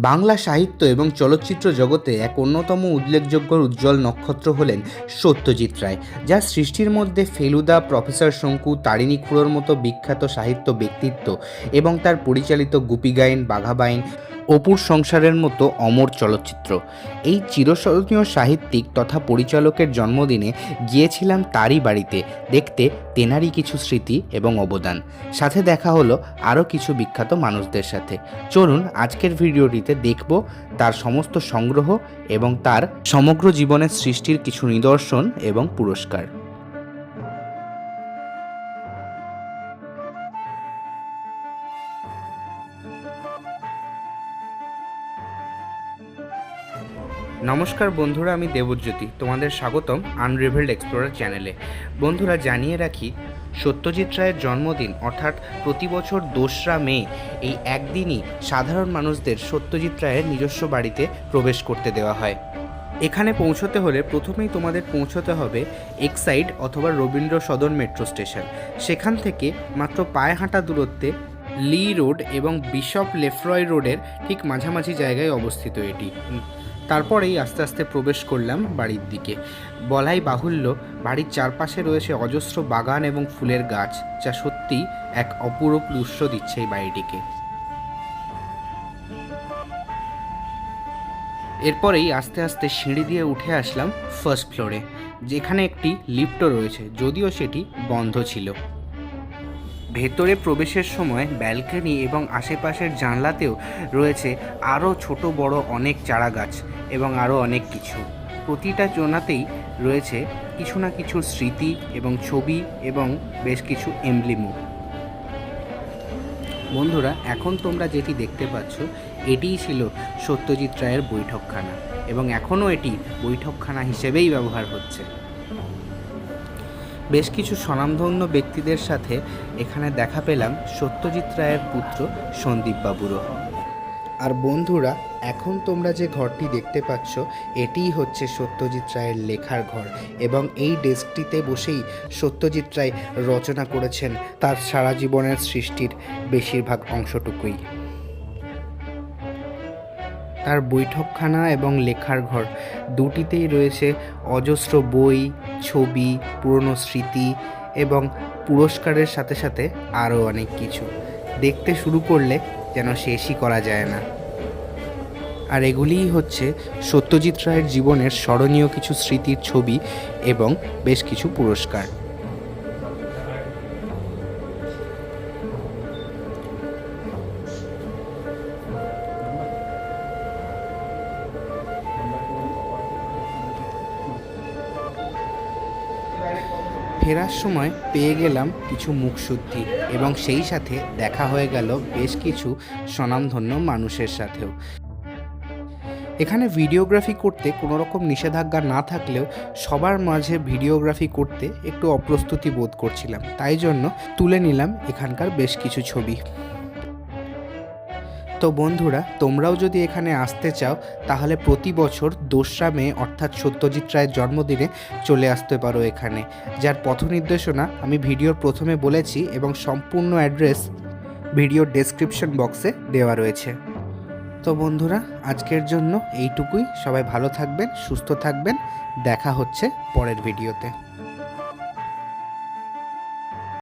বাংলা সাহিত্য এবং চলচ্চিত্র জগতে এক অন্যতম উল্লেখযোগ্য উজ্জ্বল নক্ষত্র হলেন সত্যজিৎ রায় যা সৃষ্টির মধ্যে ফেলুদা, প্রফেসর শঙ্কু, তারিণী খুড়োর মতো বিখ্যাত সাহিত্য ব্যক্তিত্ব এবং তার পরিচালিত গুপি গায়েন বাঘাবাইন অপুর সংসারের মতো অমর চলচ্চিত্র। এই চিরস্মরণীয় সাহিত্যিক তথা পরিচালকের জন্মদিনে গিয়েছিলাম তারই বাড়িতে দেখতে তেনারই কিছু স্মৃতি এবং অবদান। সাথে দেখা হলো আরও কিছু বিখ্যাত মানুষদের সাথে। চলুন আজকের ভিডিওটিতে দেখব তার সমস্ত সংগ্রহ এবং তার সমগ্র জীবনের সৃষ্টির কিছু নিদর্শন এবং পুরস্কার। নমস্কার বন্ধুরা, আমি দেবজ্যোতি। তোমাদের স্বাগতম আনরিভেলড এক্সপ্লোরার চ্যানেলে বন্ধুরা, জানিয়ে রাখি, সত্যজিৎ রায়ের জন্মদিন, অর্থাৎ প্রতি বছর দোসরা মে, এই একদিনই সাধারণ মানুষদের সত্যজিৎ রায়ের নিজস্ব বাড়িতে প্রবেশ করতে দেওয়া হয়। এখানে পৌঁছতে হলে প্রথমেই তোমাদের পৌঁছতে হবে এক্সাইড অথবা রবীন্দ্র সদন মেট্রো স্টেশন। সেখান থেকে মাত্র পায়ে হাঁটা দূরত্বে লি রোড এবং বিশপ লেফরয় রোডের ঠিক মাঝামাঝি জায়গায় অবস্থিত এটি। তারপরেই আস্তে আস্তে প্রবেশ করলাম বাড়ির দিকে। বলাই বাহুল্য, বাড়ির চারপাশে রয়েছে অজস্র বাগান এবং ফুলের গাছ, যা সত্যিই এক অপূরূপ দৃশ্য দিচ্ছে এই বাড়িটিকে। এরপরেই আস্তে আস্তে সিঁড়ি দিয়ে উঠে আসলাম ফার্স্ট ফ্লোরে যেখানে একটি লিফটও রয়েছে, যদিও সেটি বন্ধ ছিল। ভেতরে প্রবেশের সময় ব্যালকনি এবং আশেপাশের জানলাতেও রয়েছে আরও ছোট বড় অনেক চারা গাছ এবং আরও অনেক কিছু। প্রতিটা জোনাতেই রয়েছে কিছু না কিছু স্মৃতি এবং ছবি এবং বেশ কিছু এমব্লিমও বন্ধুরা, এখন তোমরা যেটি দেখতে পাচ্ছ, এটিই ছিল সত্যজিৎ রায়ের বৈঠকখানা এবং এখনও এটি বৈঠকখানা হিসেবেই ব্যবহার হচ্ছে। বেশ কিছু স্বনামধন্য ব্যক্তিদের সাথে এখানে দেখা পেলাম সত্যজিৎ রায়ের পুত্র সন্দীপবাবুরও আর বন্ধুরা, এখন তোমরা যে ঘরটি দেখতে পাচ্ছ, এটিই হচ্ছে সত্যজিৎ রায়ের লেখার ঘর এবং এই ডেস্কটিতে বসেই সত্যজিৎ রায় রচনা করেছেন তার সারা জীবনের সৃষ্টির বেশিরভাগ অংশটুকুই। তার বৈঠকখানা এবং লেখার ঘর। দুটিতেই রয়েছে অজস্র বই, ছবি, পুরনো স্মৃতি এবং পুরস্কারের সাথে সাথে আরও অনেক কিছু। দেখতে শুরু করলে যেন শেষই করা যায় না। আর এগুলিই হচ্ছে সত্যজিৎ রায়ের জীবনের স্মরণীয় কিছু স্মৃতির ছবি এবং বেশ কিছু পুরস্কার। ফেরার সময় পেয়ে গেলাম কিছু মুখশুদ্ধি এবং সেই সাথে দেখা হয়ে গেল বেশ কিছু স্বনামধন্য মানুষের সাথেও। এখানে ভিডিওগ্রাফি করতে কোনো রকম নিষেধাজ্ঞা না থাকলেও সবার মাঝে ভিডিওগ্রাফি করতে একটু অপ্রস্তুতি বোধ করছিলাম। তাই জন্য তুলে নিলাম এখানকার বেশ কিছু ছবি। তো বন্ধুরা, তোমরাও যদি এখানে আসতে চাও, তাহলে প্রতি বছর দোসরা মে, অর্থাৎ সত্যজিৎ রায়ের জন্মদিনে চলে আসতে পারো এখানে। যার পথ নির্দেশনা আমি ভিডিওর প্রথমে বলেছি এবং সম্পূর্ণ অ্যাড্রেস ভিডিওর ডেসক্রিপশন বক্সে দেওয়া রয়েছে। তো বন্ধুরা, আজকের জন্য এইটুকুই। সবাই ভালো থাকবেন, সুস্থ থাকবেন। দেখা হচ্ছে পরের ভিডিওতে।